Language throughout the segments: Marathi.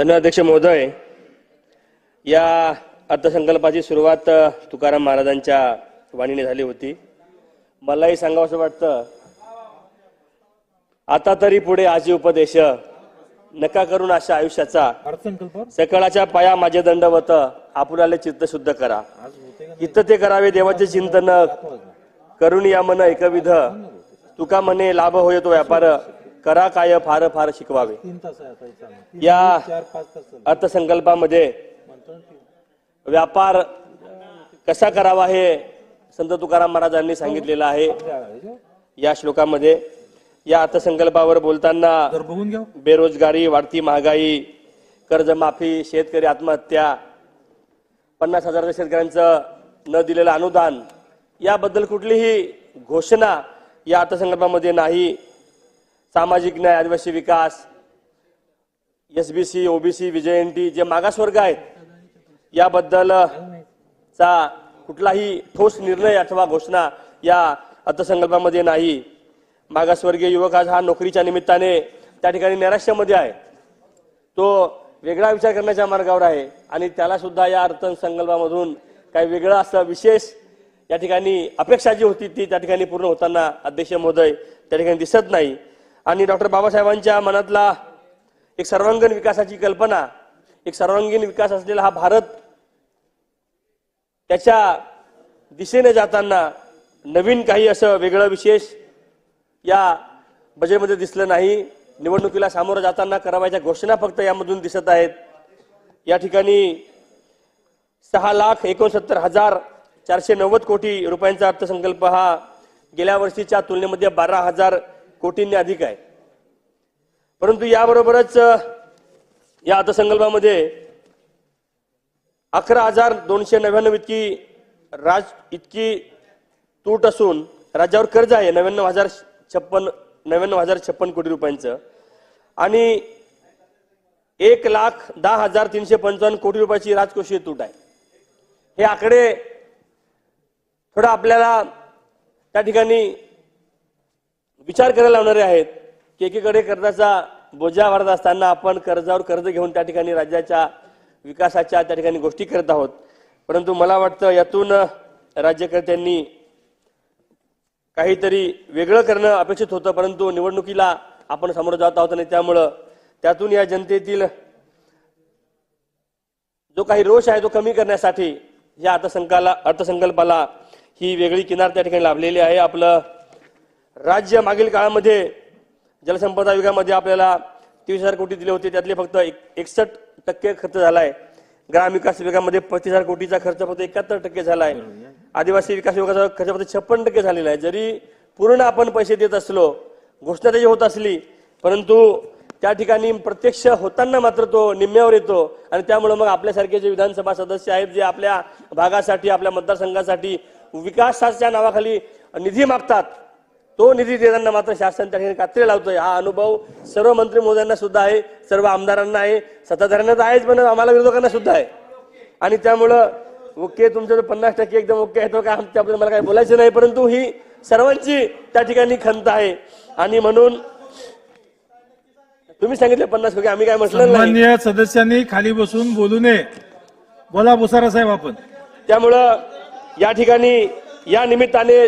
धन्यवाद अध्यक्ष महोदय या अर्थसंकल्पाची सुरुवात तुकाराम महाराजांच्या वाणीने झाली होती. मलाही सांगावं असं वाटतं. आता तरी पुढे आजी उपदेश नका करून अशा आयुष्याचा सकळाच्या पाया माझे दंडवत आपुलाले चित्त शुद्ध करा. इथं ते करावे देवाचे चिंतन. करून या मन एकविध. तुका म्हणे लाभ होय तो व्यापार. करा काय फार फार शिकवावे या. अर्थसंकल्पामध्ये. व्यापार कसा करावा हे संत तुकाराम महाराजांनी सांगितलेलं आहे या श्लोकामध्ये या अर्थसंकल्पावर बोलताना बेरोजगारी वाढती महागाई कर्जमाफी शेतकरी आत्महत्या पन्नास हजार शेतकऱ्यांचं न दिलेलं अनुदान याबद्दल कुठलीही घोषणा या अर्थसंकल्पामध्ये नाही सामाजिक न्याय आदिवासी विकास एसबीसी बी सी ओबीसी विजयंती जे मागासवर्ग आहेत याबद्दल चा कुठलाही ठोस निर्णय अथवा घोषणा या अर्थसंकल्पामध्ये नाही. मागासवर्गीय युवक आज हा नोकरीच्या निमित्ताने त्या ठिकाणी नैराश्यामध्ये आहे. तो वेगळा विचार करण्याच्या मार्गावर आहे आणि त्याला सुद्धा या अर्थसंकल्पामधून काही वेगळं असं विशेष या ठिकाणी अपेक्षा जी होती ती त्या ठिकाणी पूर्ण होताना अध्यक्ष महोदय त्या ठिकाणी दिसत नाही. आणि डॉक्टर बाबासाहेबांच्या मनातला एक सर्वांगीण विकासाची कल्पना एक सर्वांगीण विकास असलेला हा भारत त्याच्या दिशेने जाताना नवीन काही असं वेगळं विशेष या बजेटमध्ये दिसलं नाही. निवडणुकीला सामोरं जाताना करावायच्या घोषणा फक्त यामधून दिसत आहेत. या ठिकाणी सहा लाख एकोणसत्तर हजार चारशे नव्वद कोटी रुपयांचा अर्थसंकल्प हा गेल्या वर्षीच्या तुलनेमध्ये बारा हजार कोटींनी अधिक आहे. परंतु याबरोबरच या अर्थसंकल्पामध्ये अकरा हजार दोनशे नव्याण्णव इतकी राज इतकी तूट असून राज्यावर कर्ज आहे नव्याण्णव हजार छप्पन नव्याण्णव हजार छप्पन कोटी रुपयांचं. आणि एक लाख दहा हजार तीनशे पंचावन्न कोटी रुपयाची राजकोषीय तूट आहे. हे आकडे थोडा आपल्याला त्या ठिकाणी विचार करायला लावणारे आहेत. की एकीकडे कर्जाचा बोजा वाढत असताना आपण कर्जावर कर्ज घेऊन त्या ठिकाणी राज्याच्या विकासाच्या त्या ठिकाणी गोष्टी करत आहोत. परंतु मला वाटतं यातून राज्यकर्त्यांनी काहीतरी वेगळं करणं अपेक्षित होतं. परंतु निवडणुकीला आपण समोर जात आहोत आणि त्यामुळं त्यातून या जनतेतील जो काही रोष आहे तो कमी करण्यासाठी या अर्थसंकाला अर्थसंकल्पाला ही वेगळी किनार त्या ठिकाणी लाभलेली आहे. आपलं राज्य मागील काळामध्ये जलसंपदा विभागामध्ये आपल्याला तीस हजार कोटी दिले होते. त्यातले फक्त एकसष्ट टक्के खर्च झालाय. ग्रामविकास विभागामध्ये पस्तीस हजार कोटीचा खर्च फक्त एकाहत्तर टक्के झालाय. आदिवासी विकास विभागाचा खर्च फक्त छप्पन टक्के झालेला आहे. जरी पूर्ण आपण पैसे देत असलो घोषणा त्याची होत असली परंतु त्या ठिकाणी प्रत्यक्ष होताना मात्र तो निम्म्यावर येतो आणि त्यामुळे मग आपल्यासारखे जे विधानसभा सदस्य आहेत जे आपल्या भागासाठी आपल्या मतदारसंघासाठी विकासाच्या नावाखाली निधी मागतात तो निधी देताना मात्र शासन त्या ठिकाणी कात्री लावतोय. हा अनुभव सर्व मंत्री महोदयांना सुद्धा आहे सर्व आमदारांना आहे सत्ताधाऱ्यांना तर आहेच पण आम्हाला विरोधकांना सुद्धा आहे. आणि त्यामुळं ओके तुमचं जो पन्नास टक्के एकदम ओके आहे तो काय त्याबद्दल मला काही बोलायचं नाही परंतु ही सर्वांची त्या ठिकाणी खंत आहे. आणि म्हणून तुम्ही सांगितले पन्नास टक्के आम्ही काय म्हटलं नाही. माननीय सदस्यांनी खाली बसून बोलू नये. बोला भुसारा साहेब आपण. त्यामुळं या ठिकाणी या निमित्ताने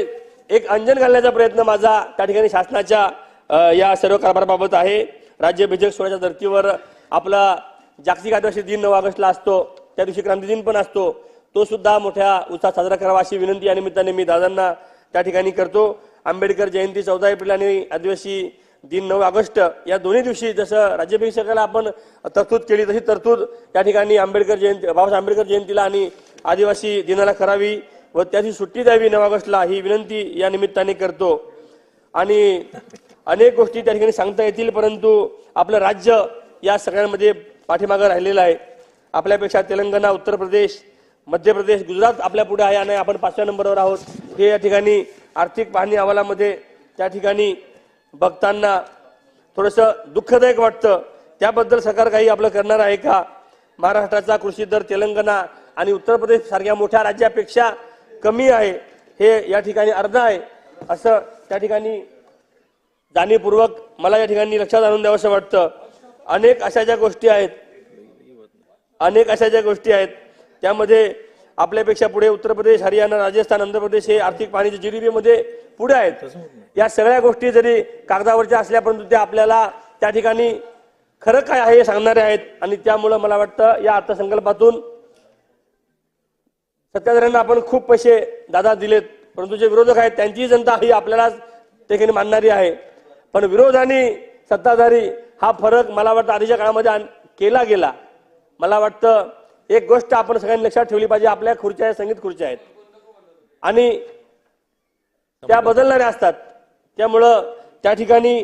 एक अंजन घालण्याचा प्रयत्न माझा त्या ठिकाणी शासनाच्या या सर्व कारभाराबाबत आहे. राज्य बिजक सोहळ्याच्या धर्तीवर आपला जागतिक आदिवासी दिन नऊ ऑगस्टला असतो त्या दिवशी क्रांती दिन पण असतो. तो सुद्धा मोठ्या उत्साहात साजरा करावा अशी विनंती या निमित्ताने मी दादांना त्या ठिकाणी करतो. आंबेडकर जयंती चौदा एप्रिल आणि आदिवासी दिन नऊ ऑगस्ट या दोन्ही दिवशी जसं राज्याभिषेकाला आपण तरतूद केली तशी तरतूद या ठिकाणी आंबेडकर जयंती बाबासाहेब आंबेडकर जयंतीला आणि आदिवासी दिनाला करावी. व त्याची सुट्टी द्यावी नऊ ऑगस्टला ही विनंती या निमित्ताने करतो. आणि अनेक गोष्टी त्या ठिकाणी सांगता येतील परंतु आपलं राज्य या सगळ्यांमध्ये पाठीमागं राहिलेलं आहे. आपल्यापेक्षा तेलंगणा उत्तर प्रदेश मध्य प्रदेश गुजरात आपल्या पुढे आहे आणि आपण पाचव्या नंबरवर आहोत. हे या ठिकाणी आर्थिक पाहणी अहवालामध्ये त्या ठिकाणी बघताना थोडंसं दुःखदायक वाटतं. त्याबद्दल सरकार काही आपलं करणार आहे का? महाराष्ट्राचा कृषी दर तेलंगणा आणि उत्तर प्रदेश सारख्या मोठ्या राज्यापेक्षा कमी आहे हे या ठिकाणी अर्ध आहे. असं त्या ठिकाणी जाणीवपूर्वक मला या ठिकाणी लक्षात आणून द्यावंसं वाटतं. अनेक अशा ज्या गोष्टी आहेत अनेक अशा ज्या गोष्टी आहेत त्यामध्ये आपल्यापेक्षा पुढे उत्तर प्रदेश हरियाणा राजस्थान आंध्र प्रदेश हे आर्थिक पाण्याची जी डी मध्ये पुढे आहेत. या सगळ्या गोष्टी जरी कागदावरच्या असल्या परंतु त्या आपल्याला त्या ठिकाणी खरं काय आहे हे सांगणारे आहेत. आणि त्यामुळं मला वाटतं या अर्थसंकल्पातून सत्ताधाऱ्यांना आपण खूप पैसे दादा दिलेत. परंतु जे विरोधक आहेत त्यांची जनता ही आपल्यालाच ठिकाणी मानणारी आहे. पण विरोध आणि सत्ताधारी हा फरक मला वाटतं आधीच्या काळामध्ये केला गेला. मला वाटतं एक गोष्ट आपण सगळ्यांनी लक्षात ठेवली पाहिजे आपल्या खुर्च्या आहेत संगीत खुर्च्या आहेत. आणि त्या बदलणाऱ्या असतात. त्यामुळं त्या ठिकाणी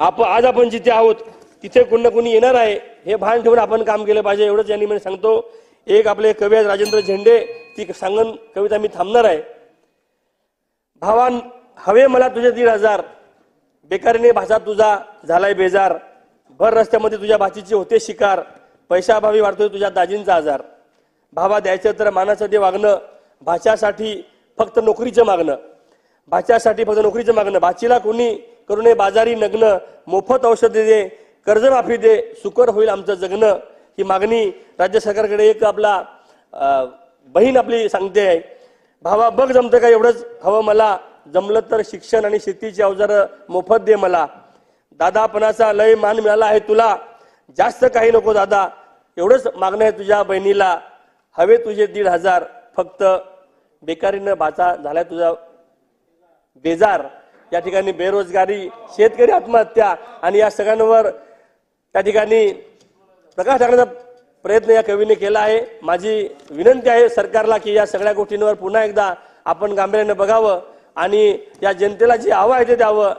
आपण आज आपण जिथे आहोत तिथे कोण ना कोणी येणार आहे हे भान ठेवून आपण काम केलं पाहिजे एवढंच या मी सांगतो. एक आपले कवी आहेत राजेंद्र झेंडे ती सांगन कविता मी थांबणार आहे. भावान हवे मला तुझे दीड हजार. बेकारीने भाषा तुझा झालाय बेजार. भर रस्त्यामध्ये तुझ्या भाचीचे होते शिकार. पैशाभावी वाढतोय तुझ्या दाजींचा आजार. भावा द्यायचं तर मानासाठी वागणं भाच्यासाठी फक्त नोकरीचं मागणं. भाच्यासाठी फक्त नोकरीचं मागणं. भाचीला कोणी करू नये बाजारी नग्न मोफत औषध दे कर्जमाफी दे सुकर होईल आमचं जगणं. ही मागणी राज्य सरकारकडे एक आपला बहीण आपली सांगते. आहे भावा बघ जमतं का एवढंच? हवं मला जमलं तर शिक्षण आणि शेतीची अवजारं मोफत दे मला. दादापणाचा लय मान मिळाला आहे तुला. जास्त काही नको दादा. एवढंच मागणं आहे तुझ्या बहिणीला. हवे तुझे दीड हजार फक्त. बेकारीनं भाचा झालाय तुझा बेजार. या ठिकाणी बेरोजगारी शेतकरी आत्महत्या आणि या सगळ्यांवर त्या ठिकाणी प्रकाश टाकण्याचा प्रयत्न या कवीने केला आहे. माझी विनंती आहे सरकारला की या सगळ्या गोष्टींवर पुन्हा एकदा आपण गांभीर्याने बघावं आणि या जनतेला जे हवं आहे ते द्यावं.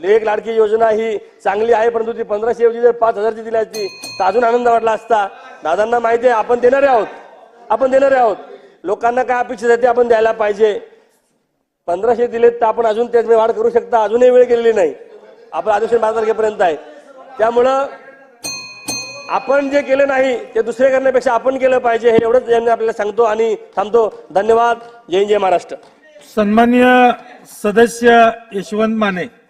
लेख लाडकी योजना ही चांगली आहे परंतु ती पंधराशे ऐवजी जर पाच हजारची दिली असती तर अजून आनंद वाटला असता. दादांना माहिती आहे आपण देणारे आहोत. आपण देणारे आहोत. लोकांना काय अपेक्षित आहे ते आपण द्यायला पाहिजे. पंधराशे दिलेत तर आपण अजून त्यात वाढ करू शकता. अजूनही वेळ गेलेली नाही. आपण आदेश बारा तारखेपर्यंत आहे. त्यामुळं आपण जे केलं नाही ते दुसरे करण्यापेक्षा आपण केलं पाहिजे हे एवढंच यांनी आपल्याला सांगतो आणि थांबतो. धन्यवाद. जय जय महाराष्ट्र. सन्मान्य सदस्य यशवंत माने.